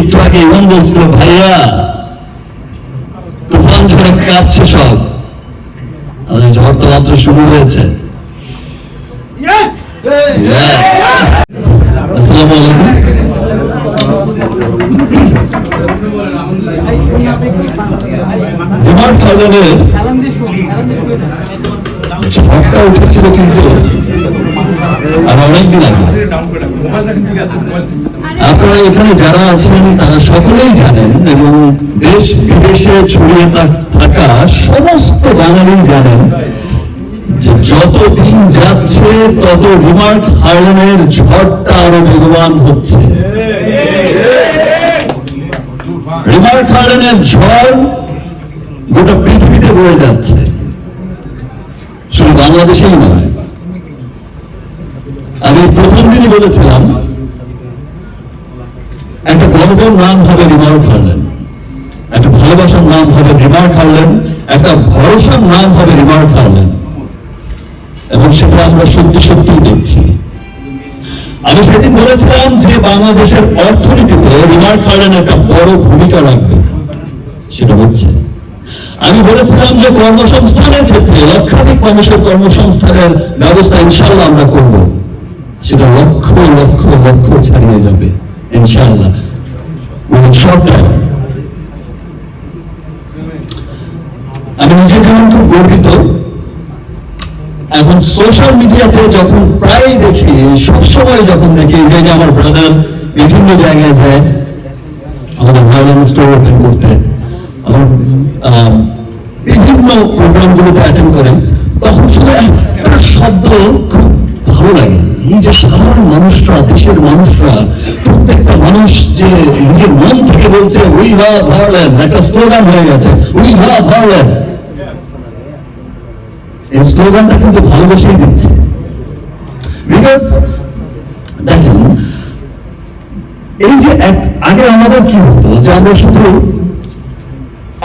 একটু আগে ইমন বলছিল ভাইয়া তুফান ঝড়ে কাঁপছে সব। ঝড় তো মাত্র শুরু হয়েছে। Yeah. ঝড়টা উঠেছিল কিন্তু আর অনেকদিন আগে। আপনারা এখানে যারা আছেন, তারা সকলেই জানেন এবং দেশ বিদেশে ছড়িয়ে থাকা সমস্ত বাঙালি জানেন যে যত দিন যাচ্ছে, তত রিমার্ক হার্লেনের ঝড়টা আরও বেগবান হচ্ছে। রিমার্ক হার্লেনের ঝড় গোটা পৃথিবীতে বয়ে যাচ্ছে। বাংলাদেশেই নয়। আমি প্রথম দিনই বলেছিলাম, একটা গর্বের নাম হবে রিমার্ক হারলেন। একটা ভালোবাসার নাম হবে রিমার্ক হারলেন। একটা ভরসার নাম হবে রিমার্ক হারলেন। এবং সেটা আমরা সত্যি সত্যি দেখছি। আমি সেদিন বলেছিলাম যে বাংলাদেশের অর্থনীতিতে রিমার্ক হারলেন একটা বড় ভূমিকা রাখবে। সেটা হচ্ছে আমি বলেছিলাম যে কর্মসংস্থানের ক্ষেত্রে লক্ষাধিক মানুষের কর্মসংস্থানের ব্যবস্থা ইনশাল্লাহ আমরা করব। সেটা লক্ষ লক্ষ লক্ষ ছাড়িয়ে যাবে ইনশাল্লাহ উইথ আমি নিজে যেমন খুব গর্বিত, এখন সোশ্যাল মিডিয়াতে যখন প্রায় দেখি, সবসময় যখন দেখি যে আমার ব্রাদার বিভিন্ন জায়গায় যায়, আমাদের ভায়োলেন্স স্টোর প্রোগ্রামগুলোতে অ্যাটেন্ড করেন, তখন শুধু একটা শব্দ খুব ভালো লাগে। এই যে সাধারণ মানুষরা, দেশের মানুষরা, প্রত্যেকটা মানুষ যে নিজের মন থেকে বলছে উই লাভ হারল্যান্ড একটা স্লোগান হয়ে গেছে উই লাভ হারল্যান্ড এই স্লোগানটা কিন্তু ভালোবেসেই দিচ্ছে। বিকজ দেখেন, এই যে আগে আমাদের কি হতো, যে আমরা শুধু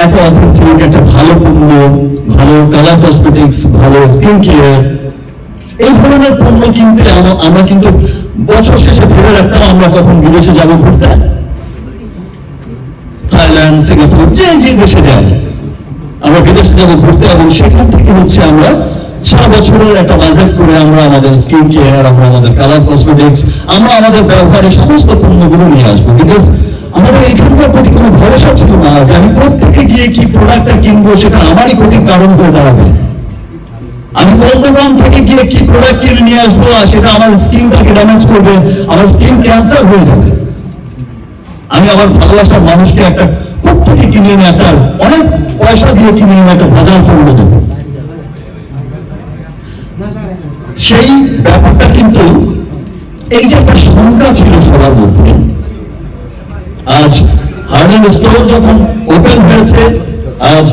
একটা অথেন্টিক একটা ভালো পণ্য, ভালো কালার কসমেটিক্স ভালো স্কিন কেয়ার এই ধরনের পণ্য কিনতে আমরা কিন্তু বছর শেষে ভেবে রাখতাম আমরা কখন বিদেশে যাব ঘুরতে। থাইল্যান্ড, সিঙ্গাপুর, যে যে দেশে যাই। আমরা বিদেশে যাব ঘুরতে এবং সেখান থেকে হচ্ছে আমরা সারা বছরের একটা বাজেট করে আমরা আমাদের স্কিন কেয়ার আমরা আমাদের কালার কসমেটিক্স আমরা আমাদের ব্যবহারের সমস্ত পণ্যগুলো নিয়ে আসব। বিকজ আমাদের এখানকার প্রতি কোনো ভরসা ছিল না যে আমি কোথেকে গিয়ে কি প্রোডাক্টটা কিনবো, সেটা আমারই ক্ষতির কারণ হয়ে দাঁড়াবে। আমি কোন থেকে গিয়ে কি প্রোডাক্ট কিনে নিয়ে আসব আর সেটা আমার স্কিনটাকে ড্যামেজ করবে, আমার স্কিন ক্যান্সার হয়ে যাবে। আমি আমার ভালোবাসার মানুষকে একটা কোথেকে কিনে এনে একটা অনেক পয়সা দিয়ে কিনে এনে একটা বাজার পণ্য দেবো। সেই ব্যাপারটা কিন্তু এই যে একটা শঙ্কা ছিল সবার মধ্যে আজ হার্ডেন স্টোর যখন ওপেন হয়েছে, আজ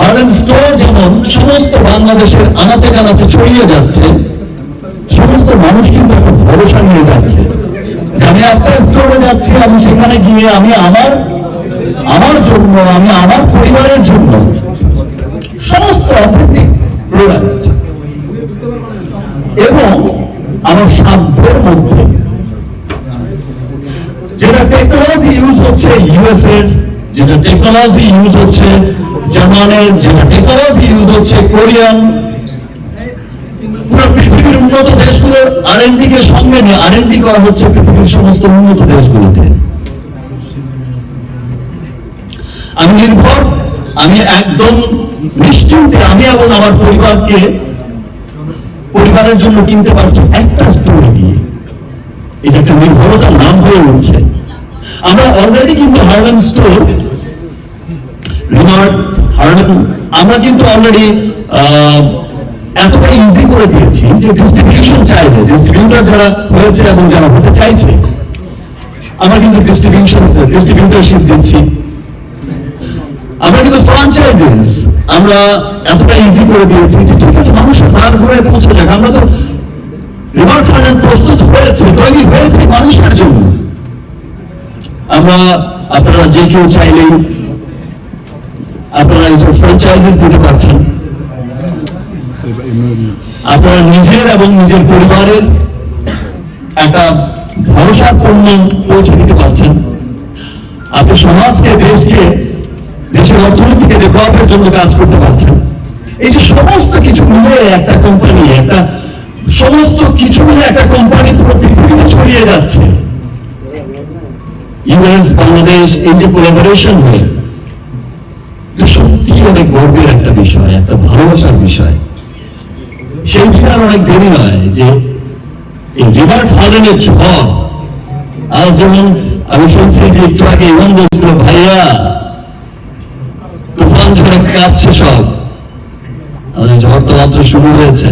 হার্ডেন স্টোর যেমন সমস্ত বাংলাদেশের আনাচে কানাচে ছড়িয়ে যাচ্ছে, সমস্ত মানুষ কিন্তু একটা ভরসা নিয়ে যাচ্ছে। যে আমি আপনার স্টোরে যাচ্ছি, আমি সেখানে গিয়ে আমি আমার আমার জন্য, আমি আমার পরিবারের জন্য টেকনোলজি ইউজ হচ্ছে ইউএস এর, যেটা টেকনোলজি ইউজ হচ্ছে যেটা টেকনোলজি ইউজ হচ্ছে কোরিয়ান। পুরো পৃথিবীর উন্নত আর কে সঙ্গে নিয়ে আর করা হচ্ছে পৃথিবীর সমস্ত উন্নত দেশগুলোতে। আমি নির্ভর, আমি একদম নিশ্চিন্তে আমি এবং আমার পরিবারকে, পরিবারের জন্য কিনতে পারছি একটা স্টোরে গিয়ে এটা একটা নির্ভরতার নাম হয়ে উঠছে। আমরা অলরেডি কিন্তু হার্লেন স্টোর রিমার্ক হার্লেন আমরা কিন্তু অলরেডি এতটা ইজি করে দিয়েছি যে ডিস্ট্রিবিউশন চাইলে ডিস্ট্রিবিউটর যারা হয়েছে এবং যারা হতে চাইছে, আমরা কিন্তু ডিস্ট্রিবিউশন ডিস্ট্রিবিউটরশিপ দিচ্ছি। আমরা কিন্তু ফ্রাঞ্চাইজিস আমরা এতটা ইজি করে দিয়েছি যে ঠিক আছে, মানুষ তার ঘরে পৌঁছে যাক। আমরা তো রিমার্ক হান্ড্রেড প্রস্তুত হয়েছে, তৈরি হয়েছে মানুষের জন্য। আপনারা যে কেউ চাইলেই আপনারা যে ফ্র্যাঞ্চাইজিস দিতে পারছেন। আপনারা নিজের এবং নিজের পরিবারের একটা ভরসার পণ্য পৌঁছে দিতে পারছেন। আপনি সমাজকে, দেশকে, দেশের অর্থনীতিকে ডেভেলপের জন্য কাজ করতে পারছেন। এই যে সমস্ত কিছু মিলে একটা কোম্পানি একটা সমস্ত কিছু মিলে একটা কোম্পানি পুরো পৃথিবীতে ছড়িয়ে যাচ্ছে। ইউএস বাংলাদেশ এই যে কোলাবোরেশন হয়ে এটা সত্যি অনেক গর্বের একটা বিষয় একটা ভালোবাসার বিষয়। সেই দিন আর অনেক দেরি নয় যে এই রিভার ঝড় আজ যেমন আমি শুনছি যে একটু আগে ইমন বলছিল ভাইয়া তুফান ঝড়ে কাঁপছে সব। ঝড় তো মাত্র শুরু হয়েছে.